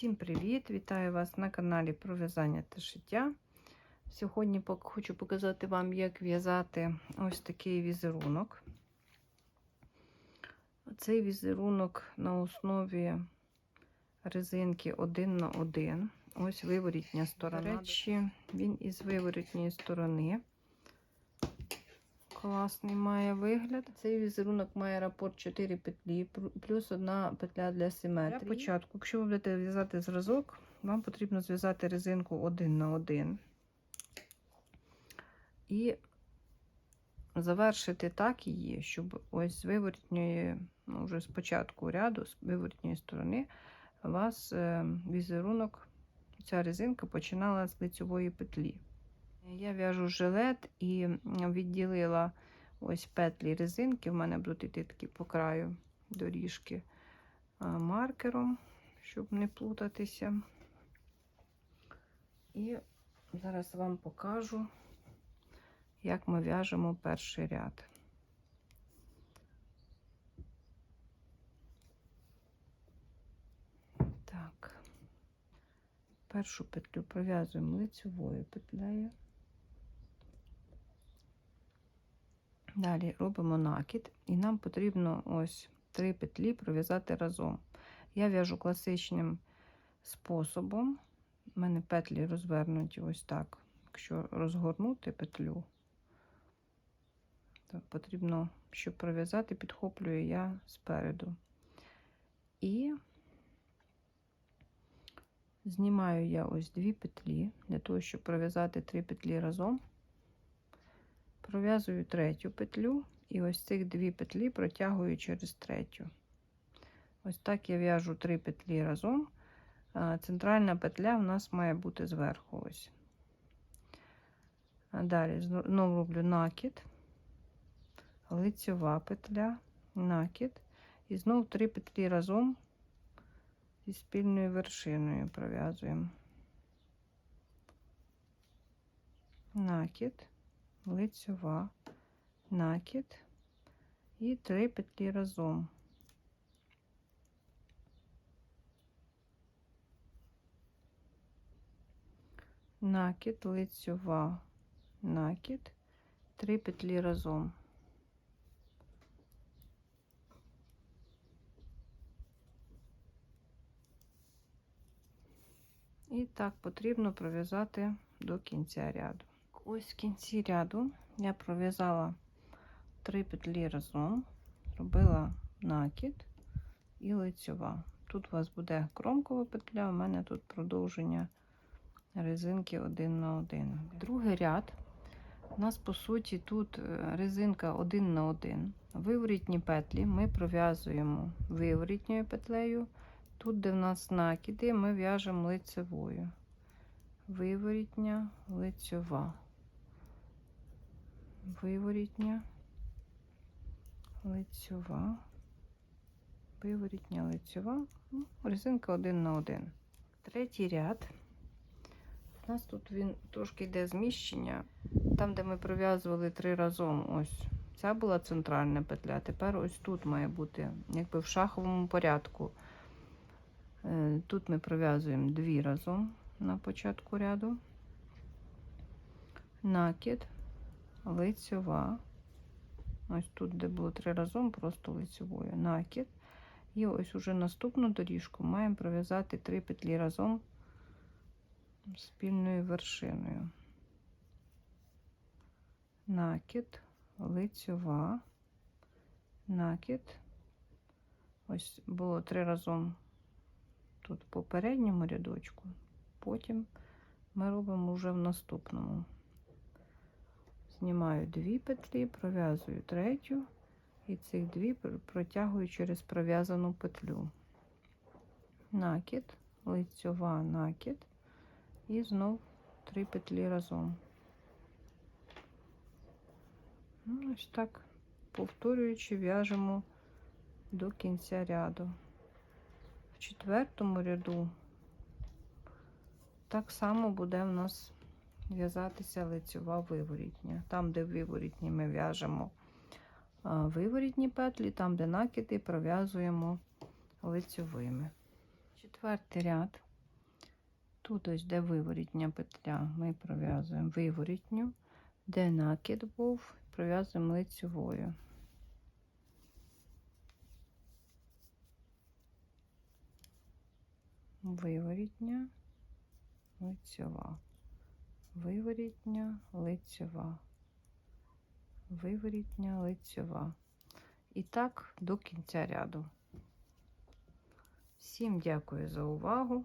Всім привіт! Вітаю вас на каналі про в'язання та шиття. Сьогодні хочу показати вам, як в'язати ось такий візерунок. Цей візерунок на основі резинки 1 на 1 Ось виворітня сторона. До речі, він із виворітньої сторони. Класний має вигляд. Цей візерунок має рапорт 4 петлі, плюс одна петля для симетрії. Для початку, якщо ви будете в'язати зразок, вам потрібно зв'язати резинку 1 на 1 і завершити так її, щоб ось з виворітньої, ну вже з початку ряду, з виворітньої сторони, у вас е, візерунок, ця резинка починала з лицьової петлі. Я в'яжу жилет і відділила ось петлі резинки. В мене будуть йти такі по краю доріжки маркером, щоб не плутатися. І зараз вам покажу, як ми в'яжемо перший ряд. Так, першу петлю пров'язуємо лицевою петлею. Далі робимо накид, і нам потрібно ось три петлі пров'язати разом. Я в'яжу класичним способом. У мене петлі розвернуті ось так. Якщо розгорнути петлю, то потрібно, щоб пров'язати, підхоплюю я спереду. І знімаю я ось дві петлі, для того, щоб пров'язати три петлі разом. Пров'язую третю петлю, і ось цих дві петлі протягую через третю. Ось так я в'яжу три петлі разом. Центральна петля у нас має бути зверху. ось. Далі знову роблю накид, лицьова петля, накид, і знову три петлі разом зі спільною вершиною пров'язуємо. Накид лицьова, накид і три петлі разом. Накид, лицьова, накид, три петлі разом. І так потрібно пров'язати до кінця ряду. Ось в кінці ряду я пров'язала три петлі разом, зробила накид і лицьова. Тут у вас буде кромкова петля, у мене тут продовження резинки один на один. Другий ряд. У нас, по суті, тут е, резинка один на один. Виворітні петлі ми пров'язуємо виворітньою петлею. Тут, де в нас накиди, ми в'яжемо лицевою. Виворітня, лицьова виворітня, лицьова, виворітня, лицьова, ну, резинка один на один. Третій ряд. У нас тут він трошки йде зміщення. Там, де ми пров'язували три разом, ось ця була центральна петля. Тепер ось тут має бути, якби в шаховому порядку. Е, тут ми пров'язуємо дві разом на початку ряду, накид, лицьова. Ось тут, де було три разом, просто лицьовою накид. І ось уже наступну доріжку маємо пров'язати три петлі разом спільною вершиною. Накид, лицьова, накид. Ось було три разом тут в попередньому рядочку, потім ми робимо вже в наступному. Знімаю дві петлі, пров'язую третю, і цих дві протягую через пров'язану петлю. Накид, лицьова накид, і знов три петлі разом. Ну, ось так, повторюючи, в'яжемо до кінця ряду. В четвертому ряду так само буде в нас в'язатися лицьова виворітня. Там, де виворітні, ми в'яжемо виворітні петлі, там, де накиди, пров'язуємо лицьовими. Четвертий ряд. Тут ось де виворітня петля, ми пров'язуємо виворітню, де накид був, пров'язуємо лицьовою. Виворітня, лицьова, виворітня, лицьова, виворітня, лицьова. І так до кінця ряду. Всім дякую за увагу.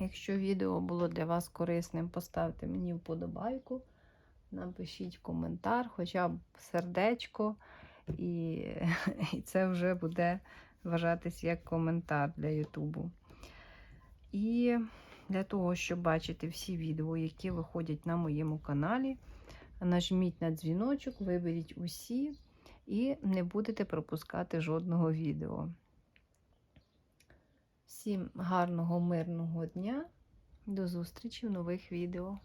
Якщо відео було для вас корисним, поставте мені вподобайку, напишіть коментар, хоча б сердечко, і, і це вже буде вважатись як коментар для Ютубу. І для того, щоб бачити всі відео, які виходять на моєму каналі, нажміть на дзвіночок, виберіть усі і не будете пропускати жодного відео. Всім гарного, мирного дня. До зустрічі в нових відео.